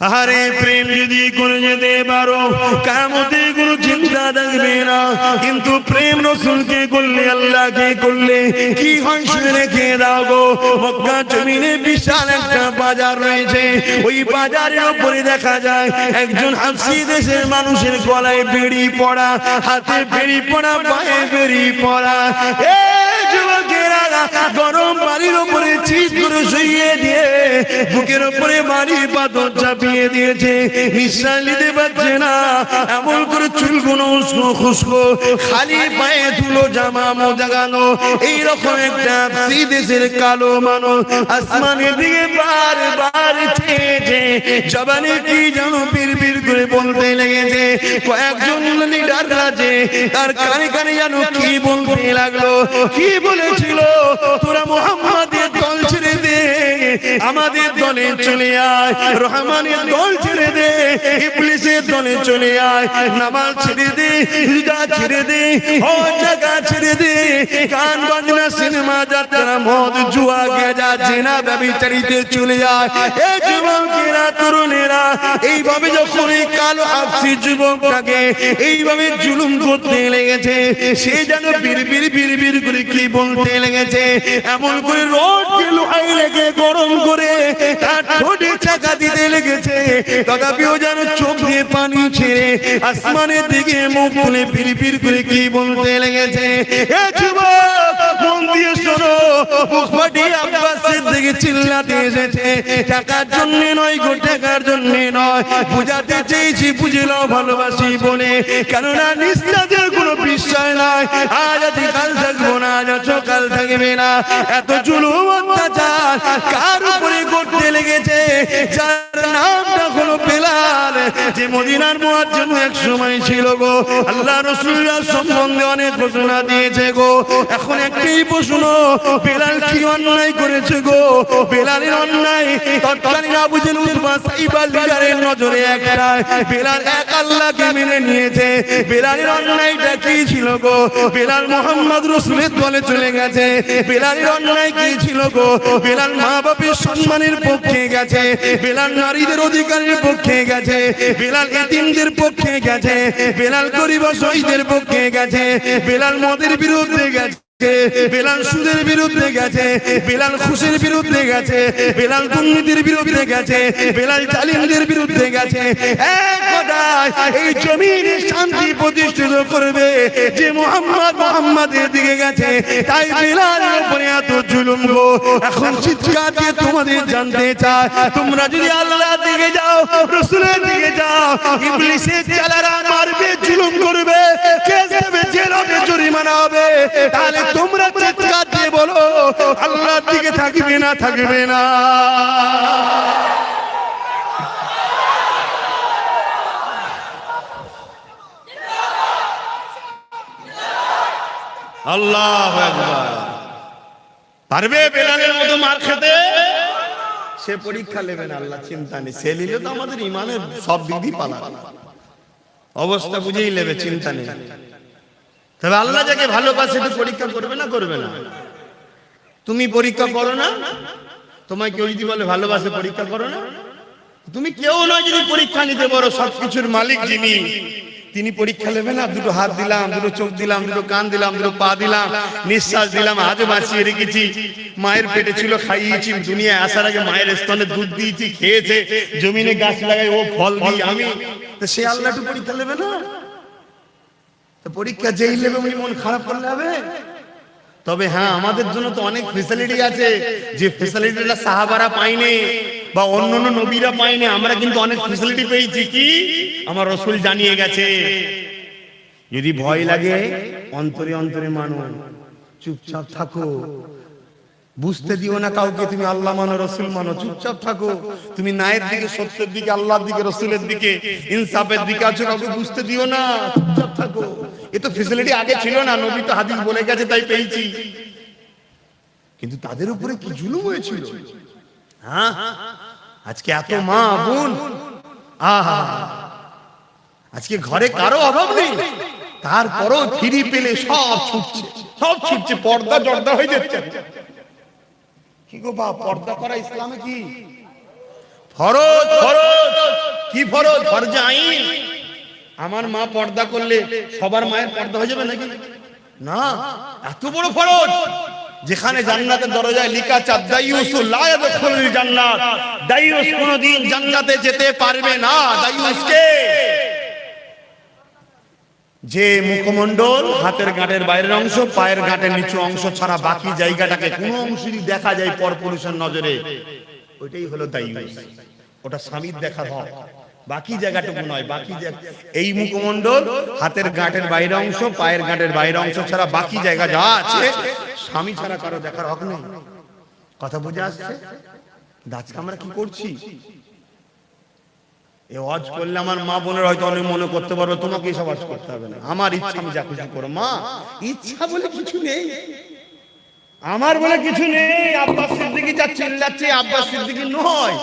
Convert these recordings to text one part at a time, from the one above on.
আরে প্রেম যদি করে যেতে পারো কামতে কোনো চিন্তা থাকবে না। কিন্তু প্রেম রসুলকে করলে, আল্লাহকে করলে কি হয় শুনে রেখে দাও গো। মক্কা জমিনে বিশাল একটা বাজার রয়েছে। ওই বাজারের উপরে দেখা যায়, একজন হাসি দেশের মানুষের গলায় বেড়ি পড়া, হাতে বেড়ি পড়া, পায়ে বেড়ি পড়া। এ যুবকেরা গরম বাড়ির উপরে চিত করে শুইয়ে দিয়ে বুকের উপরে বাড়ি পাথর চাপিয়ে দিয়েছে। নিঃশ্বাস নিতে পারছে না। এমন করে চুলগুলো উস্কো খুস্কো, খালি পায়ে ধুলো, জামা মোজা গানো এইরকম একটা দেশের কালো মানুষ আসমানের দিকে বার বার চেয়েছে। জবানে কি যেন পীর পীর করে বলতে লেগেছে। কয়েকজন লিডার আছে, তার কানে কানে যেন কি বলতে লাগল, কি বলেছিল? তোরা মোহাম্মদের দল ছেড়ে দে। আমাদের দলে চলে আয়, রহমানের দল ছেড়ে দে, ইবলিসের দলে চলে আয়, নামাজ ছেড়ে দে হৃদয় ছেড়ে দে ও জায়গা ছেড়ে দে, গান বাজনা, সিনেমা যাত্রা মদ জুয়া গেজা, জেনা ব্যবচারিতে চলে যায়। এই যুবকেরা তরুণেরা, এইভাবে যখন এই কালো আপসি যুবকটাকে এইভাবে জুলুম করতে লেগেছে, সে যেন বীর বীর বীর বীর করে কি বলতে লেগেছে, এমন করে রোদকে লোহাই লেগে গরম করে তার ঠোঁটে চাকা দিতে লেগেছে। তথাপিও যেন চোখ দিয়ে পানি ছেড়ে আসমানের দিকে মুখ তুলে বীর করে কি বলতে লেগেছে। এ যুবক, মন দিয়ে শোনো। বুক আব্বাস সিদ্দিকী চিল্লাতে এসেছে টাকার জন্য নয় গো, টাকার জন্য নয়। বুঝাতে চেয়েছি, বুঝলো ভালোবাসি বলে। কেননা নিঃশ্বাসের কোনো বিষয় নয় আজ আজ কাল থাকব না, আজ থাকবে না। এত জুলুম অত্যাচার, কার উপরে করতে লেগেছে, যার নামটা হলো বেলাল। যে মদিনার জন্য এক সময় ছিল গো, আল্লাহ রসুল্লাহ সম্বন্ধে অনেক ঘোষণা দিয়েছে গো। এখন একটাই প্রশ্ন, বেলাল কি অন্যায় করেছে গো? বেলালের অন্যায় তৎকালীন আবুজেন উদ্বা সাইবার লিডারের নজরে একটাই। বেলাল এক আল্লাহকে মেনে নিয়েছে। বেলালের অন্যায়টা কি ছিল গো? বেলাল মোহাম্মদ রসুলের দলে চলে গেছে। বেলালের অন্যায় কি ছিল গো? বেলাল মা বাপের সম্মানের পক্ষে গেছে, বেলাল নারীদের অধিকারের পক্ষে গেছে, বেলাল এতিমদের পক্ষে গেছে, বেলাল গরিব শহীদের পক্ষে গেছে, বেলাল মদের বিরুদ্ধে গেছে। বেলাল সুদের বিরুদ্ধে গেছে। বেলাল খুশের বিরুদ্ধে গেছে। বেলাল দুর্নীতির বিরুদ্ধে গেছে। বেলাল জালিমদের বিরুদ্ধে গেছে। এই জমিনে শান্তি প্রতিষ্ঠিত করবে যে মোহাম্মদ মোহাম্মদের দিকে গেছে। তাই বেলালের উপরে এত জুলুম গো। এখন চিৎকার দিয়ে তোমাদের জানতে চায় তোমরা যদি আল্লাহ দিকে যাও, রসুলের দিকে যাও, ইবলিসের চালারা মারবে তাহলে তোমরা চিৎকার দিয়ে বলো আল্লাহর দিকে থাকবে না থাকবে না। আল্লাহ পারবে বেলালের মতো মার খেতে? সে পরীক্ষা নেবে না আল্লাহ চিন্তা নেই। সে নিলে তো আমাদের ইমানের সব দিদি পালা। অবস্থা বুঝেই নেবে চিন্তা নেই। তবে আল্লাহ যাকে ভালোবাসে তো পরীক্ষা করবে না করবে না। তুমি পরীক্ষা করো না, তোমায় কেউ যদি বলে ভালোবাসে, পরীক্ষা করো না। তুমি কেউ নয় যদি পরীক্ষা নিতে পারো, সবকিছুর মালিক যিনি, তিনি পরীক্ষা নেবে না। দুটো হাত দিলাম, দুটো চোখ দিলাম, দুটো কান দিলাম, দুটো পা দিলাম, নিঃশ্বাস দিলাম আজও বাঁচিয়ে রেখেছি। মায়ের পেটে ছিল, খাইয়েছি, দুনিয়ায় আসার আগে মায়ের স্তনে দুধ দিয়েছি, খেয়েছে, জমিনে গাছ লাগাই, ও ফল দিই আমি। সে আল্লাহ একটু পরীক্ষা নেবে না? পরীক্ষা যেই নেবে উনি মন খারাপ করলে হবে। তবে হ্যাঁ আমাদের জন্য তো অনেক ফেসিলিটি আছে, যে ফেসিলিটিটা সাহাবারা পাইনি বা অন্য অন্য নবীরা পাইনি আমরা কিন্তু অনেক ফেসিলিটি পেয়েছি। কি? আমার রসুল জানিয়ে গেছে, যদি ভয় লাগে, অন্তরে অন্তরে মানুষ চুপচাপ থাকো। বুঝতে দিও না কাউকে, তুমি আল্লাহ মানো, রসুল মানো, চুপচাপ থাকো। তুমি নায়ের দিকে, সত্যের দিকে, আল্লাহর দিকে, রসুলের দিকে, ইনসাফের দিকে আছো, কাউকে বুঝতে দিও না। চুপচাপ থাকো। এ তো ফেসিলিটি আগে ছিল না, নবী তো হাদিস বলে গেছে, তাই পেয়েছি। কিন্তু তাদের উপরে কি জুলুম হয়েছিল? হ্যাঁ? আজকে এত মা বোন। আহা। আজকে ঘরে কারও অভাব নেই। তারপরও ফিরি পেলে সব ছুটছে। সব ছুটছে পর্দা জর্দা হয়ে যাচ্ছে। কি গো বা পর্দা করা ইসলামে কি? ফরজ ফরজ। কি ফরজ? ফরজে আইন। আমার মা পর্দা করলে সবার মায়ের পর্দা হয়ে যাবে নাকি? না। এত বড় ফরজ। যেখানে জান্নাতের দরজায় লিখা আছে দাইয়ুস লা ইয়াদখুলুল জান্নাত। দাইয়ুস কোনদিন জান্নাতে যেতে পারবে না। দাইয়ুসকে যে মুখমণ্ডল হাতের গাঁটের বাইরের অংশ, পায়ের গাঁটের নিচু অংশ ছাড়া বাকি জায়গাটাকে কোনো অংশই দেখা যায় পরপুরুষের নজরে। ওইটাই হলো ওটা স্বামীর দেখা হয় বাকি জায়গাটুকু নয়, বাকি এই মুখমণ্ডল হাতের গাঁটের বাইরের অংশ, পায়ের গাঁটের বাইরের অংশ ছাড়া বাকি জায়গা যা আছে, স্বামী ছাড়া কারও দেখার হক নেই। কথা বুঝে আসছে? কিন্তু আমরা কি করছি? করলে আমার মা বোনের হয়তো অনেক মনে করতে পারবে, তোমাকে করতে হবে না। আমার ইচ্ছা, আমি যা খুশি করো। মা, ইচ্ছা বলে কিছু নেই। আমার বলে কিছু নেই। আব্বাস সিদ্দিকি যা চিল্লাচ্ছে নয়।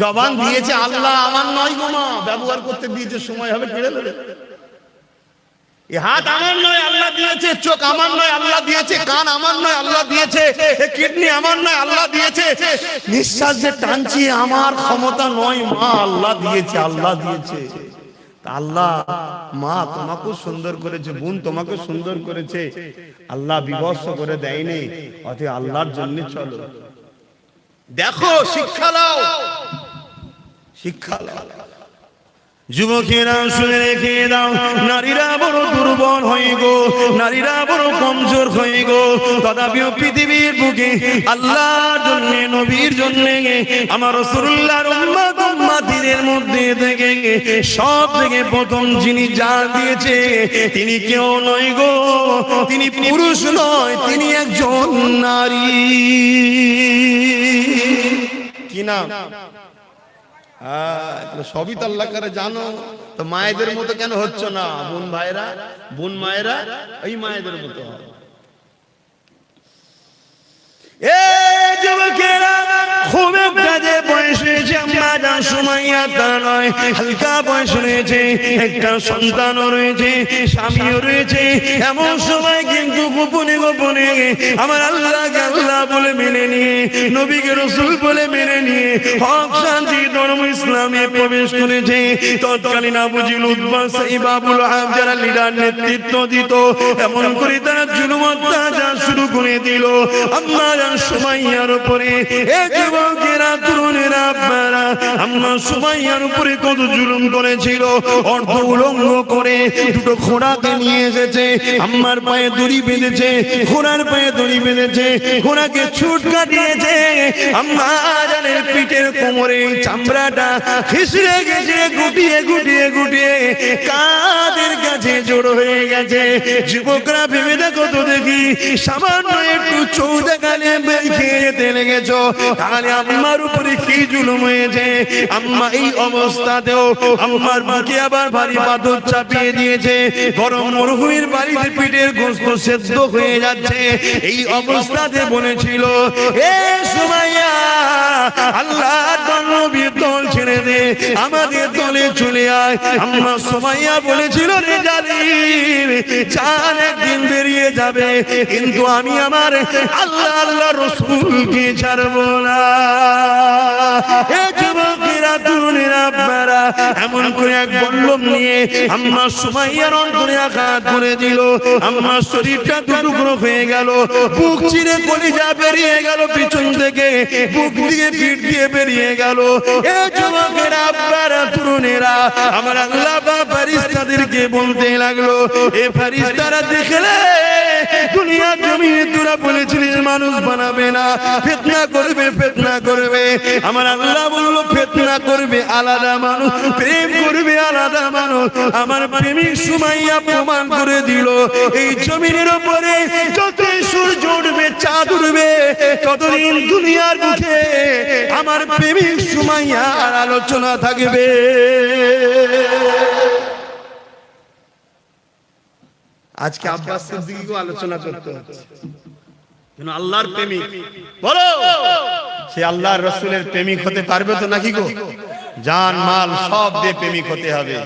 জবান দিয়েছে, আল্লাহ আমার নয় গো মা। ব্যবহার করতে দিয়েছে, সময় হবে, কেড়ে নেবে। হাত আমার নয়, আল্লাহ দিয়েছে, চোখ আমার নয়, আল্লাহ দিয়েছে, কান আমার নয়, আল্লাহ দিয়েছে কিডনি আমার নয়, আল্লাহ দিয়েছে। নিঃশ্বাস যে টানছি, আমার ক্ষমতা নয়, মা আল্লাহ দিয়েছে আল্লাহ দিয়েছে। আল্লাহ, মা তোমাকেও সুন্দর করেছে, বোন তোমাকে সুন্দর করেছে। আল্লাহ বিবস্ত করে দেয়নি, অতএব আল্লাহর জন্য চলো। দেখো, শিক্ষা লাও শিক্ষা লাও যুবকেরা শুনে রেখে দাও, নারীরা বড় দুর্বল হয়ে গো, নারীরা বড় কমজোর হয়ে গো। তথাপিও পৃথিবীর বুকে আল্লাহর জন্য, নবীর জন্য, আমার রসুল্লাহর উম্মাত, উম্মাতিদের মধ্যে থেকে সব থেকে প্রথম যিনি জান দিয়েছে, তিনি কেউ নয় গো। তিনি পুরুষ নয়, তিনি একজন নারী। কি নাম? হ্যাঁ, সবই তো আল্লাহ করে জানো। তো মায়েদের মতো কেন হচ্ছে না? বোন ভাইরা বোন মায়েরা এই মায়েদের মতো খুব হালকা একটা সন্তানও রয়েছে রয়েছে। এমন সময় কিন্তু গোপনে গোপনে আমার আল্লাহ বলে মেনে নিয়ে নবীকে রসুল বলে মেনে নিয়ে হক, শান্তি, ধর্ম, ইসলামে প্রবেশ করেছে। তৎকালীন আবুজিল বাবুল আহাব যারা লিডার নেতৃত্ব দিত, এমন করে তারা জুলুম অত্যাচার শুরু করে দিল। সুমাইয়ার উপরে, এ আপনারা আম্মা সুমাইয়ার উপরে কত জুলুম করেছিল উলঙ্গ করে দুটো নিয়ে এসেছে। আম্মার পায়ে দড়ি বেঁধেছে, ঘোড়ার পায়ে দড়ি বেঁধেছে ঘোড়াকে ছুট কাটিয়েছে। আম্মা জানের পিঠের কোমরে চামড়াটা খিসড়ে গেছে, গুটিয়ে গুটিয়ে গুটিয়ে। কাদের কাছে জড়ো হয়ে গেছে? যুবকরা ভেবে দেখো তো দেখি, সামান্য একটু চৌদা গালে খেয়ে যেতে লেগেছ। তাহলে আম্মার উপরে কি জুলুম হয়েছে? আম্মা এই অবস্থাতেও আম্মার বুকে আবার ভারী পাথর চাপিয়ে দিয়েছে। গরম মরুভূমির বাড়িতে পিঠের গোস্ত সেদ্ধ হয়ে যাচ্ছে। এই অবস্থাতে বলেছিল এ সুমাইয়া, আল্লাহ নবীর দল ছেড়ে দে, আমাদের দলে চলে আয়। আম্মা সুমাইয়া বলেছিল, রে জানি চার একদিন বেরিয়ে যাবে, কিন্তু আমি আমার আল্লাহ আল্লাহ রসুলকে ছাড়বো না। এ যুবকেরা এমন করে এক বল্লম নিয়ে আম্মা সুমাইয়ার অন্তরে আঘাত করে দিল। আম্মার শরীরটা দুটুকরো হয়ে গেল। বুক চিরে কলিজা বেরিয়ে গেল পিছন থেকে। বুক দিয়ে পিঠ দিয়ে বেরিয়ে গেল। এ যুবকেরা আপনারা তরুণেরা, আমার আল্লাহ বা ফারিস্তাদেরকে বলতে লাগল, এ ফারিস্তারা দেখলে দুনিয়া জমিনে তোরা বলেছিলিস মানুষ বানাবে না। ফেতনা করবে ফেতনা করবে। আমার আল্লাহ বলল, ফেতনা করবে, আলাদা মানুষ, প্রেম করবে, আলাদা মানুষ। আমার প্রেমিক সুমাইয়া প্রমাণ করে দিল, এই জমিনের উপরে যতই সূর্য উঠবে, চাঁদ উঠবে, ততদিন দুনিয়ার মুখে আমার প্রেমিক সুমাইয়ার আলোচনা থাকবে। আজকে আব্বাস সিদ্দিকীকেও আলোচনা করতে হচ্ছে আল্লাহর প্রেমিক। বলো! সে আল্লাহর রসুলের প্রেমিক হতে পারবে তো নাকি গো? জান মাল সব দিয়ে প্রেমিক হতে হবে।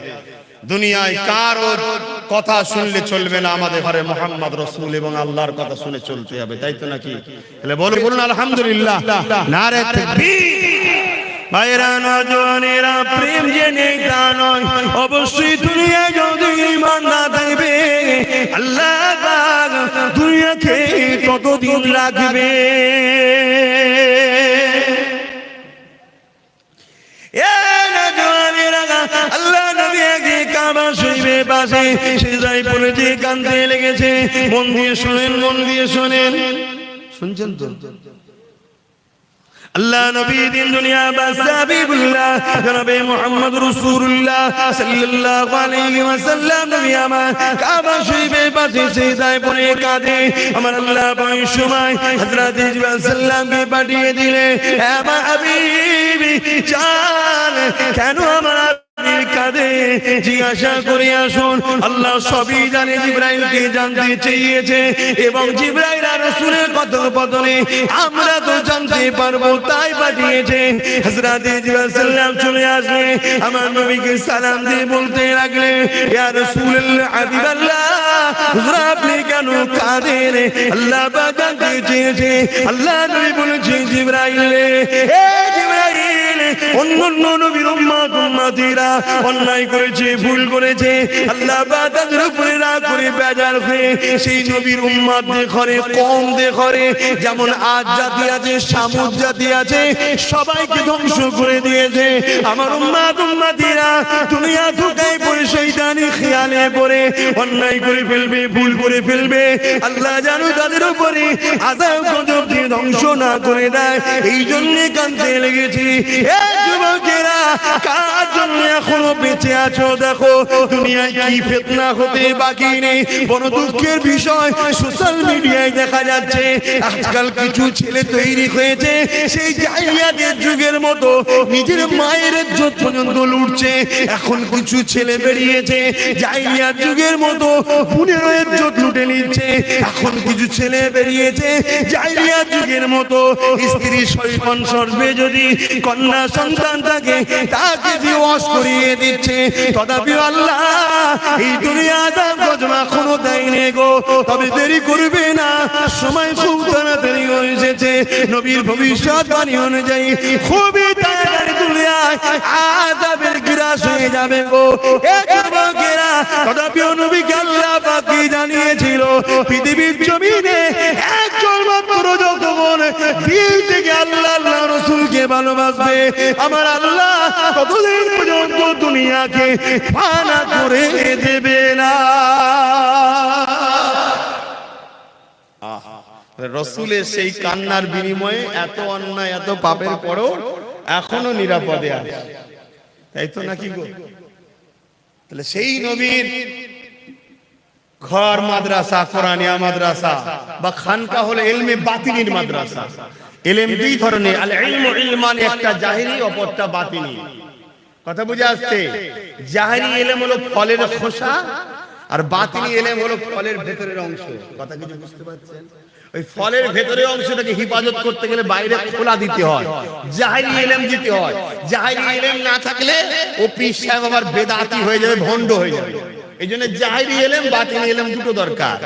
দুনিয়ায় কার ওর কথা শুনলে চলবে না আমাদের ঘরে মোহাম্মদ রসুল এবং আল্লাহর কথা শুনে চলতে হবে তাই তো নাকি? তাহলে বলুন বলুন আলহামদুলিল্লাহ। নারে তাকবীর। ভাইরা নজওয়ানেরা প্রেম যে নেই তা নয়। অবশ্যই দুনিয়া যদি ইমান না থাকবে, আল্লাহ দুনিয়াকে ততদিন রাখবে? আল্লাহ নবী একদিন কাবা শরীফের পাশে সিজদায় পড়েছে কান্দতে লেগেছে। মন দিয়ে শোনেন, মন দিয়ে শোনেন। শুনছেন তো? আল্লাহ নবী দিন দুনিয়া বাসাবিবুল্লাহ জনাবে মুহাম্মদ রাসূলুল্লাহ সাল্লাল্লাহু আলাইহি ওয়াসাল্লাম নবী আমার কাবা শরীফে পাশে সিজদায় পড়ে কাঁদে। আমার আল্লাহ পাক সময় হযরত জিবরাইল সাল্লামকে পাঠিয়ে দিলে হে আমার হাবিবি, জান, কেন আমার জিজ্ঞাসা করে আসুন, আল্লাহ সবই জানে, জিব্রাইলকে জানতে চেয়েছে এবং জিব্রাইল আর রাসূলের কথোপকথনে আমরা তো জানতে পারব, তাই পাঠিয়েছে। হযরত জিব্রাইল চলে আসলে আমার নবীকে সালাম দিয়ে বলতে লাগলে ইয়া রাসূলুল্লাহ, হাবিবাল্লাহ আপনি কেন কাঁদেন? আল্লাহ জানতে চেয়েছে, আল্লাহ নবী বলেছে, জিব্রাইল এ অন্য অন্য নবীর অন্যায় করেছে, ভুল করেছে। আল্লাহ তাদের উপরে করে বেজার হয়ে সেই নবীর উম্মত দেখরে কম দেখরে যেমন আজ জাতি আছে সামুদ জাতি আছে, সবাইকে ধ্বংস করে দিয়েছে। আমার ধুকায় পড়ে খেয়ালে পড়ে, অন্যায় করে ফেলবে, ভুল করে ফেলবে। আল্লাহ জানো তাদের উপরে আজাব গজব দিয়ে ধ্বংস না করে দেয় এই জন্য কানতে লেগেছি যুবকেরা কার জন্য এখনও বেঁচে আছো? দেখো, দুনিয়ায় কি ফেতনা হতে বাকি নেই। বড় দুঃখের বিষয় সোশ্যাল মিডিয়ায় দেখা যাচ্ছে, আজকাল কিছু ছেলে তৈরি হয়েছে, সেই জাহিলিয়াতের যুগের মতো। নিজের মায়ের ইজ্জত পর্যন্ত লুটছে, এখন কিছু ছেলে বেরিয়েছে জাহিলিয়াত যুগের মতো পুনের ইজ্জত লুটে নিচ্ছে, এখন কিছু ছেলে বেরিয়েছে জাহিলিয়াত যুগের মতো। স্ত্রী সৈকন সর্বে যদি কন্যা সন্তান থাকে তাকে দিবস করিয়ে দিচ্ছে। তথাপি আল্লাহ এই দুনিয়া দাম গজমা কোনো দেয় নে গো। তবে দেরি করবে না। সময় খুব তাড়াতাড়ি এসেছে। নবীর ভবিষ্যৎবাণী অনুযায়ী খুবই তাড়াতাড়ি দুনিয়ায় গ্রাস হয়ে যাবে গো। পাকি জানিয়েছিল? পৃথিবীর জমিনে একজন মাত্র দিল থেকে আল্লাহ ভালোবাসবে। আমার আল্লাহ ততদিন পর্যন্ত দুনিয়াকে ফানা করে দেবে না। রসুলের সেই কান্নার বিনিময়ে এত অন্যায়, এত পাপের পরও এখনও নিরাপদে আছে। তাই তো নাকি গো? তাহলে সেই নবীর ঘর মাদ্রাসা, কোরআনিয়া মাদ্রাসা বা খানকা হলো এলমে বাতিনির মাদ্রাসা। এলএম দুই ধরনের আল ইলমু ইলমান একটা জাহিরি অপরটা বাতিনি। কথা বুঝে আসছে? জাহিরি এলেম হলো ফলের খোসা আর বাতিনি এলেম হলো ফলের ভেতরের অংশ। কথা কিছু বুঝতে পারছেন? ওই ফলের ভেতরের অংশটাকে হিফাজত করতে গেলে বাইরে খোলা দিতে হয়। জাহিরি এলেম দিতে হয়। জাহিরি এলেম না থাকলে ও পীর সাহেব আবার বেদাতি হয়ে যাবে ভণ্ড হয়ে যাবে। এই জন্য জাহিরি এলেম বাতিনি এলেম দুটো দরকার।